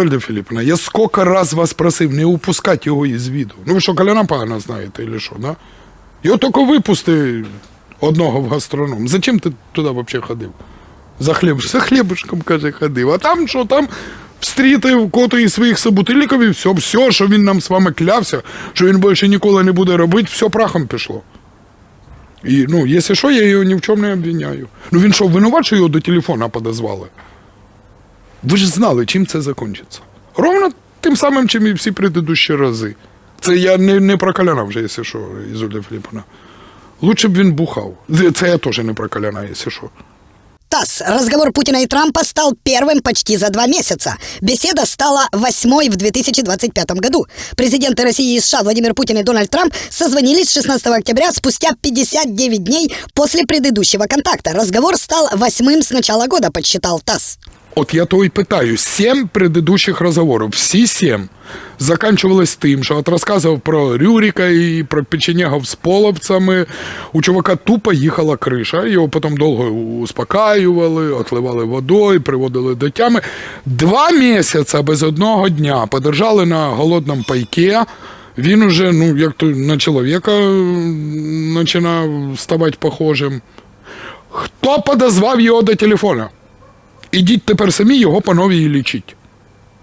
Ізольда Філіпівна, я скільки раз вас просив не упускати його із віду. Ну ви що, Коляна погано знаєте, чи що, да? Його тільки випусти одного в гастроном. Зачем ти туди взагалі ходив? За хліб, за хлібушком, каже, ходив. А там що, там встрітив кото і своїх собутильників, і все, все, що він нам з вами клявся, що він більше ніколи не буде робити, все прахом пішло. І, ну, якщо що, я його ні в чому не обвиняю. Ну він що, винуват, що його до телефона подозвали? Ви ж знали, чим це закінчиться. Ровно тим самим, чим і всі предыдущі рази. Це я не, не про Коляна вже, якщо що, Ізольда Філіпповна. Лучше б він бухав. Це я теж не про Коляна, якщо що. ТАСС. Разговор Путина и Трампа стал первым почти за два месяца. Беседа стала восьмой в 2025 году. Президенты России и США Владимир Путин и Дональд Трамп созвонились 16 октября спустя 59 дней после предыдущего контакта. Разговор стал восьмым с начала года, подсчитал ТАСС. От я то і питаю, сім предыдущих розговорів, всі сім, заканчивались тим, що от розказував про Рюрика і про печенегов з половцями. У чувака тупо їхала криша, його потім довго успокаювали, отливали водою, приводили до тями. Два місяці без одного дня подержали на голодному пайке. Він уже, ну, як то на чоловіка починав ставати похожим. Хто подозвав його до телефона? Ідіть тепер самі його по новій лічіть.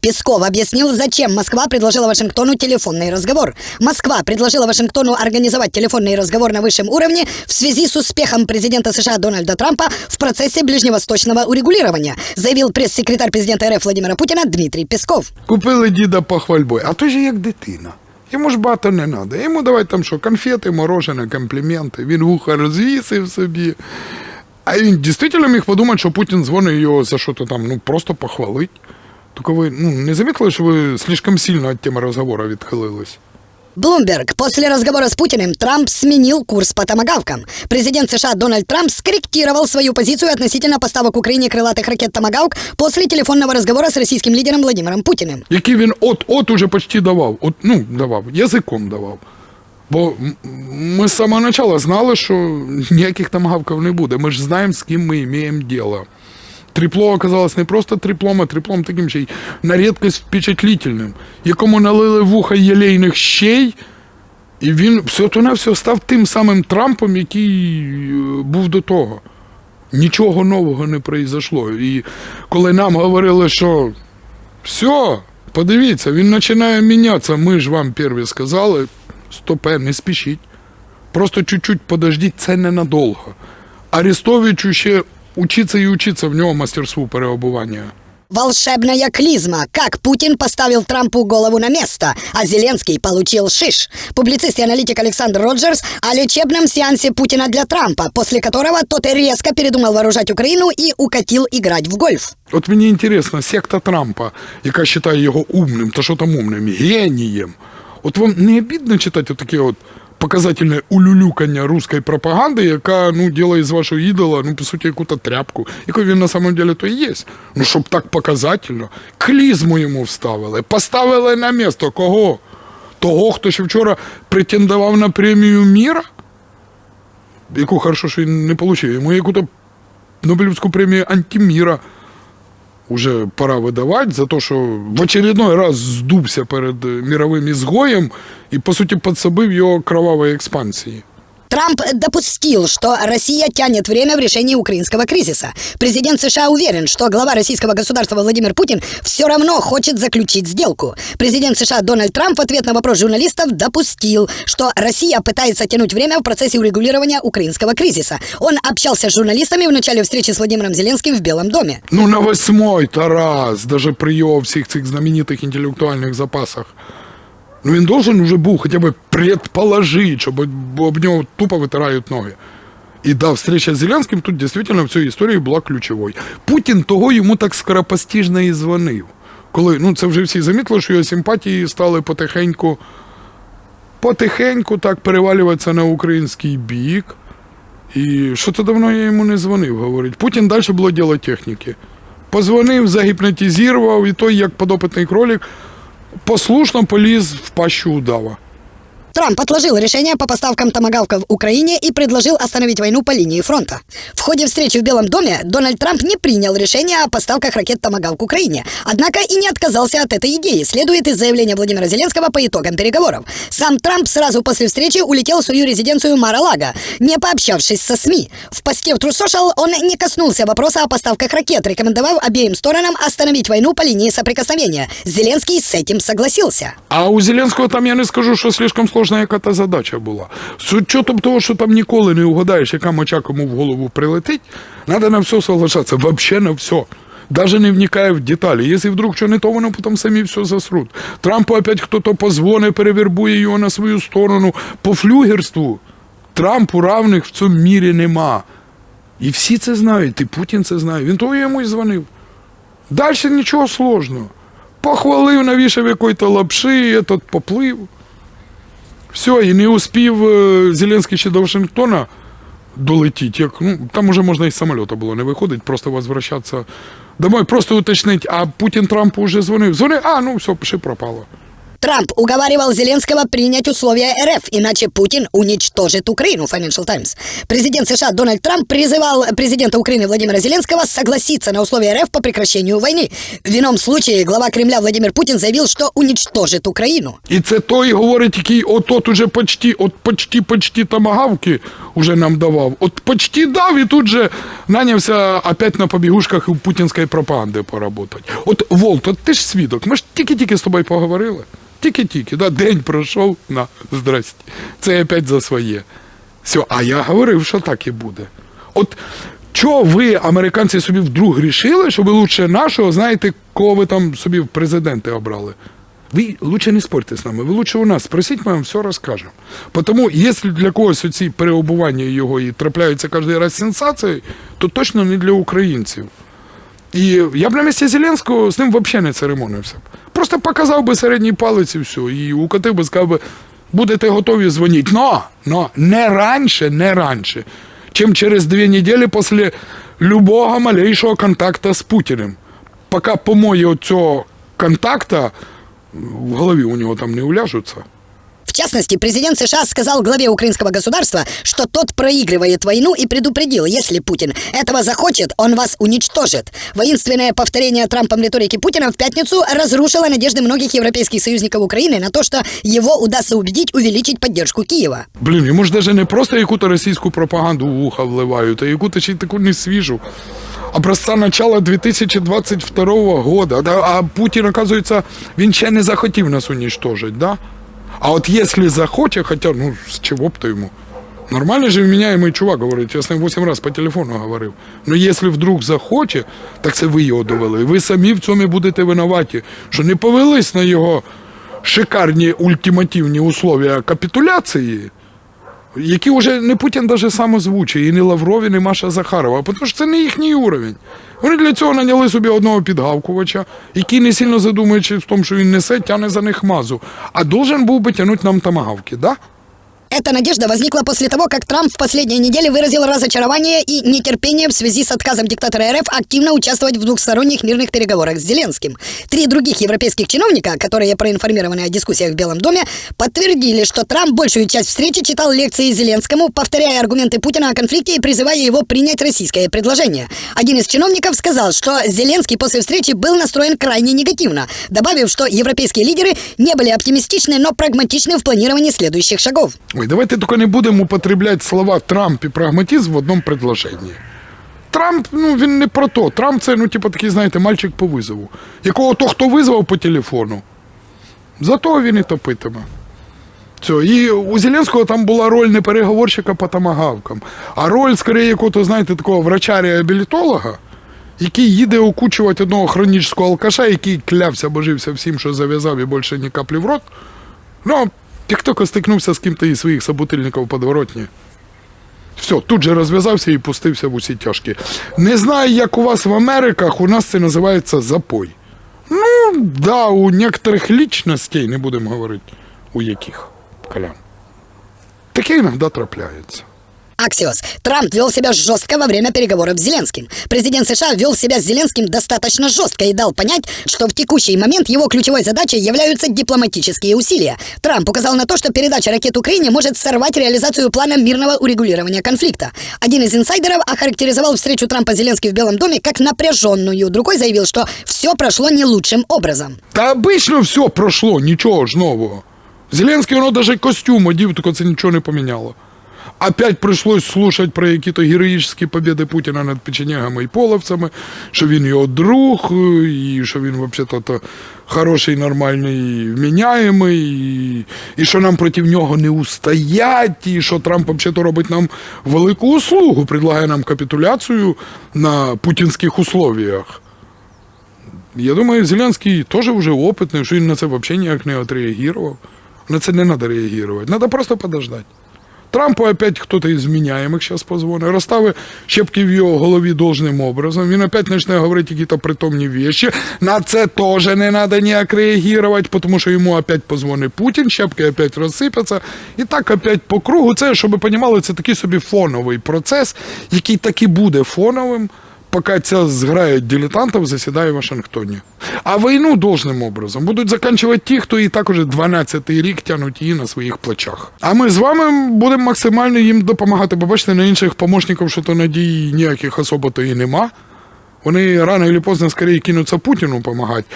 Песков объяснил, зачем Москва предложила Вашингтону телефонный разговор. Москва предложила Вашингтону организовать телефонный разговор на высшем уровне в связи с успехом президента США Дональда Трампа в процессе ближневосточного урегулирования, заявил пресс-секретарь президента РФ Владимира Путина Дмитрий Песков. Купили діда похвальбою, а то ж як дитина. Йому ж багато не треба. Йому давай там що, конфети, морожене, компліменти. Він вуха розвісив собі. А він дійсно міг подумати, що Путін дзвонить його за що то там, ну просто похвалить. Тільки ви ну, не замітили, що ви слишком сильно від теми розговору відхилились? Блумберг. После разговора с Путиным Трамп сменил курс по томагавкам. Президент США Дональд Трамп скорректировал свою позицию относительно поставок Украине крылатых ракет «Томагавк» после телефонного разговора с российским лидером Владимиром Путиным. Які він от-от уже почти давав. От, ну, давав, язиком давав. Бо ми з самого початку знали, що ніяких там гавків не буде. Ми ж знаємо, з ким ми маємо діло. Тріпло оказалось не просто триплом, а триплом таким ще й на рідкість впечатлительним, якому налили вуха єлейних щей, і він все то на все став тим самим Трампом, який е, був до того. Нічого нового не произошло. І коли нам говорили, що все, подивіться, він починає мінятися. Ми ж вам перві сказали, стопе, не спішіть. Просто чуть-чуть подождіть, це ненадовго. Арестовичу ще учиться і учиться в нього мастерству переобування. Волшебная клизма. Как Путин поставил Трампу голову на место, а Зеленский получил шиш. Публицист и аналитик Александр Роджерс о лечебном сеансе Путина для Трампа, после которого тот резко передумал вооружать Украину и укатил играть в гольф. От мені інтересно, секта Трампа, яка вважає його умним, та що там умним, генієм. От вам не обідно читати таке от показательне улюлюкання руської пропаганди, яка ну, ділає з вашого ідола, ну, по суті, яку-то тряпку, якою він на самом деле то і є. Ну, щоб так показательно. Клізму йому вставили. Поставили на місто кого? Того, хто ще вчора претендував на премію міра, яку хорошо, що він не отримав. Йому яку-то Нобелівську премію антиміра уже пора видавати за те, що в очередной раз здувся перед е, мировим ізгоєм і, по суті, підсобив його кровавої експансії. Трамп допустил, что Россия тянет время в решении украинского кризиса. Президент США уверен, что глава российского государства Владимир Путин все равно хочет заключить сделку. Президент США Дональд Трамп в ответ на вопрос журналистов допустил, что Россия пытается тянуть время в процессе урегулирования украинского кризиса. Он общался с журналистами в начале встречи с Владимиром Зеленским в Белом доме. Ну, на восьмой Тарас, даже при його всіх цих знаменитих інтелектуальних запасах. Ну, він должен уже був хоча б предположити, щоб об- нього тупо витирають ноги. І да, встреча з Зеленським тут дійсно в цій історії була ключовою. Путін того йому так скоропостіжно і дзвонив. Коли, ну це вже всі замітили, що його симпатії стали потихеньку, потихеньку так перевалюватися на український бік. І що то давно я йому не дзвонив, говорить. Путін далі було діло техніки. Позвонив, загіпнотизував, і той, як подопитний кролик, послушно поліз в пащу удава. Трамп отложил решение по поставкам томагавков Украине и предложил остановить войну по линии фронта. В ходе встречи в Белом доме Дональд Трамп не принял решение о поставках ракет «Томагавк» Украине, однако и не отказался от этой идеи, следует из заявления Владимира Зеленского по итогам переговоров. Сам Трамп сразу после встречи улетел в свою резиденцию Мара-Лаго, не пообщавшись со СМИ. В посте в True он не коснулся вопроса о поставках ракет, рекомендовав обеим сторонам остановить войну по линии соприкосновения. Зеленский с этим согласился. А у Зеленського там я не скажу, що слишком сложна яка та задача була. З учетом того, що там ніколи не угадаєш, яка моча кому в голову прилетить, треба на все соглашатися. Вообще на все. Даже не вникає в деталі. Якщо вдруг що не то, воно потім самі все засрут. Трампу опять хто-то позвонить, перевербує його на свою сторону. По флюгерству Трампу равних в цьому мірі нема. І всі це знають, і Путін це знає. Він того йому і дзвонив. Далі нічого сложного. Похвалив, навішав якої-то лапши, этот поплив. Все, і не успів е, Зеленський ще до Вашингтона долетіти. Як, ну, там уже можна із самоліта було не виходить, просто возвращатися домой, просто уточнить, а Путін Трампу вже дзвонив. Дзвонив, а, ну все, ще пропало. Трамп уговаривал Зеленского принять условия РФ, иначе Путин уничтожит Украину, Financial Times. Президент США Дональд Трамп призывал президента Украины Владимира Зеленского согласиться на условия РФ по прекращению войны. В ином случае глава Кремля Владимир Путин заявил, что уничтожит Украину. І це той говорить, який от-от уже почти, от почти, почти тамагавки уже нам давав. От почти дав і тут же нанявся опять на побігушках у путінської пропаганди поработати. От Волт, от ти ж свідок, ми ж тільки-тільки з тобою поговорили. Тільки-тільки, да, день пройшов, на, здрасте. Це опять за своє. Все, а я говорив, що так і буде. От чого ви, американці, собі вдруг рішили, що ви лучше нашого знаєте, кого ви там собі в президенти обрали? Ви лучше не спорьте з нами, ви лучше у нас спросіть, ми вам все розкажемо. Тому, якщо для когось ці переобування його і трапляються кожен раз сенсацією, то точно не для українців. І я б на місці Зеленського з ним взагалі не церемонився. Просто показав би середній палець і все. І укатив би, сказав би, будете готові дзвонити. Но, но не раніше, не раніше, чим через дві неділі після любого малейшого контакту з Путіним. Поки помої цього контакту в голові у нього там не уляжуться. В частности, президент США сказал главе украинского государства, что тот проигрывает войну и предупредил, если Путин этого захочет, он вас уничтожит. Воинственное повторение Трампом риторики Путина в пятницу разрушило надежды многих европейских союзников Украины на то, что его удастся убедить увеличить поддержку Киева. Блін, йому ж даже не просто яку-то російську пропаганду в ухо вливають, а яку-то ще й таку не свіжу. Образца начала 2022 года. Да, а Путін, оказується, він ще не захотів нас уничтожить, да? А от якщо захоче, хоча, ну, з чого б то йому? Нормально же вменяемый чувак говорить, я з ним 8 разів по телефону говорив. Ну, якщо вдруг захоче, так це ви його довели. Ви самі в цьому будете винуваті, що не повелись на його шикарні ультимативні условия капітуляції, які вже не Путін даже сам озвучує, і не Лавров, і не Маша Захарова, тому що це не їхній уровень. Вони для цього наняли собі одного підгавкувача, який не сильно задумуючись в тому, що він несе, тяне за них мазу. А должен був би тягнути нам тамагавки, да? Эта надежда возникла после того, как Трамп в последние недели выразил разочарование и нетерпение в связи с отказом диктатора РФ активно участвовать в двухсторонних мирных переговорах с Зеленским. Три других европейских чиновника, которые проинформированы о дискуссиях в Белом доме, подтвердили, что Трамп большую часть встречи читал лекции Зеленскому, повторяя аргументы Путина о конфликте и призывая его принять российское предложение. Один из чиновников сказал, что Зеленский после встречи был настроен крайне негативно, добавив, что европейские лидеры не были оптимистичны, но прагматичны в планировании следующих шагов. Ой, давайте тільки не будемо употреблять слова Трамп і прагматизм в одному предложенні. Трамп, ну він не про то. Трамп це, ну, типу, такий, знаєте, мальчик по визову, якого то, хто визвав по телефону, зато він і топитиме. Все. І у Зеленського там була роль не переговорщика по тамагавкам, а роль, скоріше, якого, знаєте, такого врача-реабілітолога, який їде окучувати одного хронічного алкаша, який клявся, божився всім, що зав'язав і більше ні каплі в рот. Ну, як хто стикнувся з ким-то із своїх собутильників подворотні. Все, тут же розв'язався і пустився в усі тяжкі. Не знаю, як у вас в Америках, у нас це називається запой. Ну, да, у некоторих лічностей, не будемо говорити, у яких, Колян. Таке іноді трапляється. Axios. Трамп вел себя жестко во время переговоров с Зеленским. Президент США вел себя с Зеленским достаточно жестко и дал понять, что в текущий момент его ключевой задачей являются дипломатические усилия. Трамп указал на то, что передача ракет Украине может сорвать реализацию плана мирного урегулирования конфликта. Один из инсайдеров охарактеризовал встречу Трампа с Зеленским в Белом доме как напряженную. Другой заявил, что все прошло не лучшим образом. Та обично все пройшло, нічого ж нового. Зеленський воно навіть костюм одів, тільки це нічого не поміняло. Опять прийшлось слушати про якісь героїчні побіди Путіна над печенегами і половцями, що він його друг, і що він взагалі хороший, нормальний, вміняємий, і, і що нам проти нього не устоять, і що Трамп взагалі робить нам велику услугу, предлагає нам капітуляцію на путінських условіях. Я думаю, Зеленський теж вже опитний, що він на це взагалі ніяк не отреагував. На це не треба реагувати. Треба просто подождати. Трампу опять хтось із вміняємих зараз позвонить, розставить щепки в його голові должним образом. Він опять почне говорити якісь притомні вещи. На це теж не треба ніяк реагувати, тому що йому опять позвонить Путін, щепки опять розсипаться. І так опять по кругу. Це, щоб ви розуміли, це такий собі фоновий процес, який так і буде фоновим, поки ця зграя дилетантів засідає в Вашингтоні. А війну должним образом будуть закінчувати ті, хто і так уже 12-й рік тянуть її на своїх плечах. А ми з вами будемо максимально їм допомагати. Бо бачите, на інших помощників, що то надії ніяких особо то і нема. Вони рано чи поздно скоріше кинуться Путіну допомагати,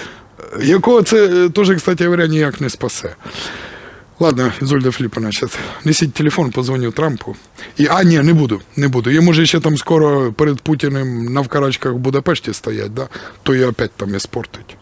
якого це е, теж, кстати говоря, ніяк не спасе. Ладно, Зольда Фліпа, значить, несіть телефон, позвоню Трампу. І, а, ні, не буду, не буду. Я може ще там скоро перед Путіним на вкарачках в Будапешті стоять, да? то і опять там іспортить.